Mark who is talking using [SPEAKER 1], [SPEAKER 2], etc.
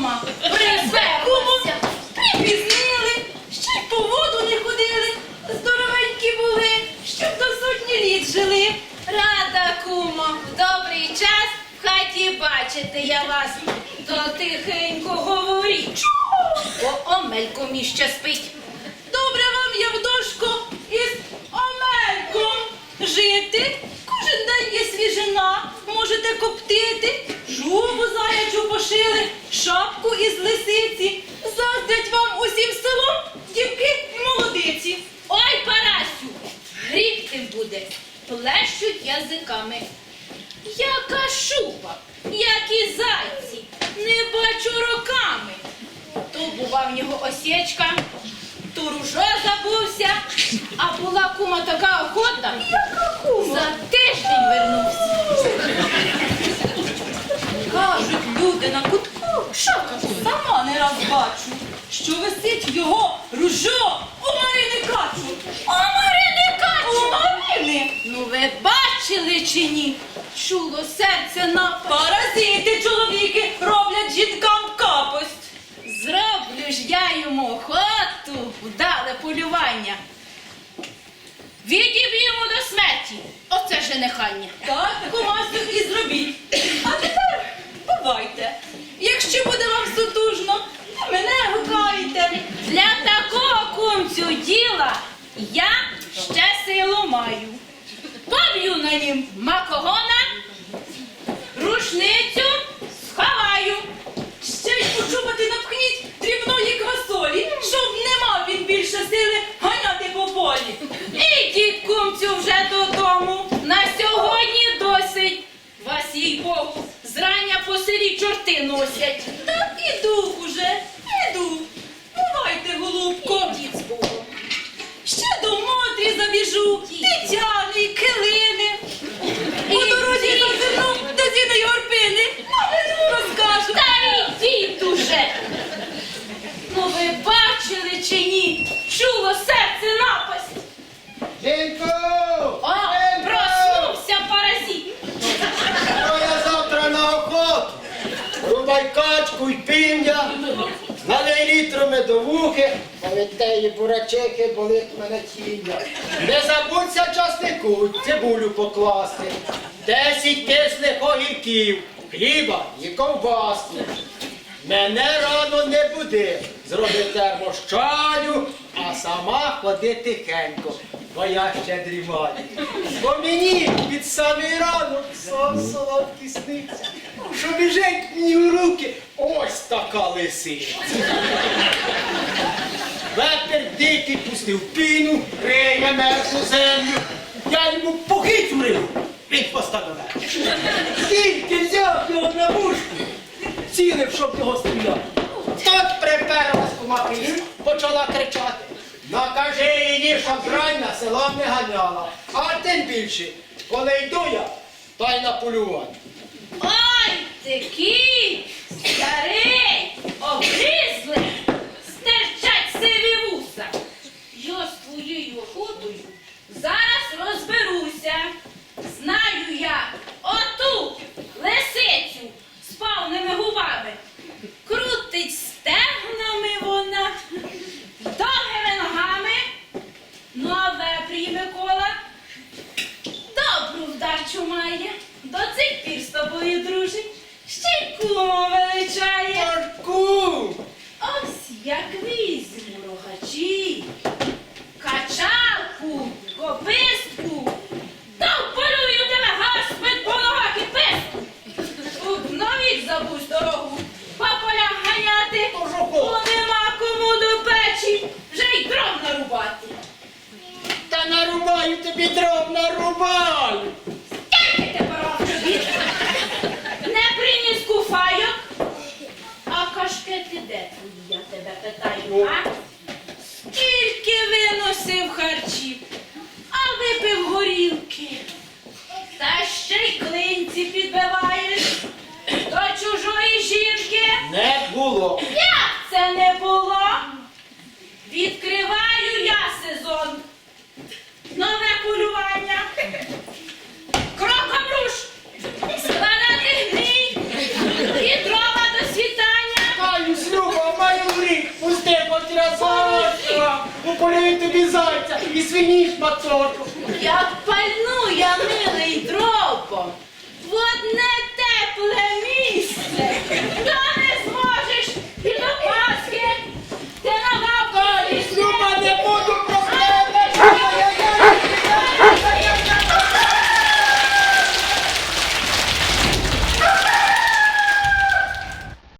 [SPEAKER 1] кума. Принесе кума, припізнили, ще
[SPEAKER 2] й по воду не ходили, здоровенькі були, щоб до сотні літ жили. Рада, кума, в добрий час в хаті бачити я вас. То
[SPEAKER 1] тихенько говоріть. Бо омелько мій ще спить. Добре вам я вдома. Не бачу роками. То була в нього осічка, то ружо забувся, а була кума така охота. Яка кума? За тиждень вернувся.
[SPEAKER 2] Кажуть люди на кутку, що кажу, сама не раз бачу, що висить його ружо у Марини Качу.
[SPEAKER 1] О, Марини
[SPEAKER 2] У Марини!
[SPEAKER 1] Ну ви бачили чи ні? Чуло серце на
[SPEAKER 2] Паразити чоловіки
[SPEAKER 1] Оце женихання.
[SPEAKER 2] Так, комасів і зробіть. А тепер бувайте. Якщо буде вам сутужно, то мене гукайте.
[SPEAKER 1] Для такого кумцю діла я ще силу маю. Поб'ю на нім макогона, рушницю сховаю.
[SPEAKER 2] Ще й у чоботи напхніть дрібної квасолі, щоб не мав він більше сили ганяти по полі.
[SPEAKER 1] Ідіть, кумцю, вже додому. На сьогодні досить. Вас, їй зрання по селі чорти носять.
[SPEAKER 2] Та іду уже, іду. Бувайте, голубко. Ще до Мотрі забіжу, Тетяни, Килини. По дорозі зазирну до Зіни Горпини. Наведу розкажу.
[SPEAKER 1] Та йдіть уже. Ну ви бачили чи ні? Чуло серце напасть.
[SPEAKER 3] Жінку!
[SPEAKER 1] О,
[SPEAKER 3] Жінку!
[SPEAKER 1] проснувся паразит.
[SPEAKER 3] Що я завтра на охоту? Рубай качку й півня, налий літру медовухи, бо від теї бурачики болить мене тіння. Не забудься часнику, цибулю покласти, десять кислих огірків, хліба і ковбаски. Мене рано не буди, зроби термош чаю, а сама ходи тихенько, бо я ще дрімаю. Бо мені під самий ранок сон солодкий сниться, що біжить мені в руки ось така лисиця. Ветер дикий пустив піну, риє мерзну землю. Я йому похитюрив, він постановив. Тільки взяв його на мушку, цілив, щоб його стріляти. Тут приперлась кума крізь, почала кричати. Накажи її, щоб рання селом не ганяла. А тим більше, коли йду я, та й на полювання.
[SPEAKER 1] Такий старий, обгризлий, стирчать сиві вуса. Я з твоєю охотою зараз розберуся. Знаю я оту лисицю з павними губами. Крутить стегнами вона, довгими ногами. Ну, а вепрій Микола добру вдачу має, до цих пір з тобою дружить, ще й кума величає.
[SPEAKER 3] Марку!
[SPEAKER 1] Ось як візьму рогачі, качалку, копистку, то вполюю тебе гаспит по ногах і писку. Тут новік забудь дорогу, по полях ганяти, бо нема кому до печі, вже й дров нарубати.
[SPEAKER 3] Та нарубаю тобі дров, нарубаю!
[SPEAKER 1] Скільки тепер тобі? Не приніс куфайок, а кашкети де твої, я тебе питаю, а? Скільки виносив харчів, а випив горілки. Та ще й клинці підбиваєш до чужої жінки.
[SPEAKER 3] Не було.
[SPEAKER 1] Як це не було? Відкриваю
[SPEAKER 3] разочок. Упорюю тобі зайця і свині шматочок.
[SPEAKER 1] Як пальну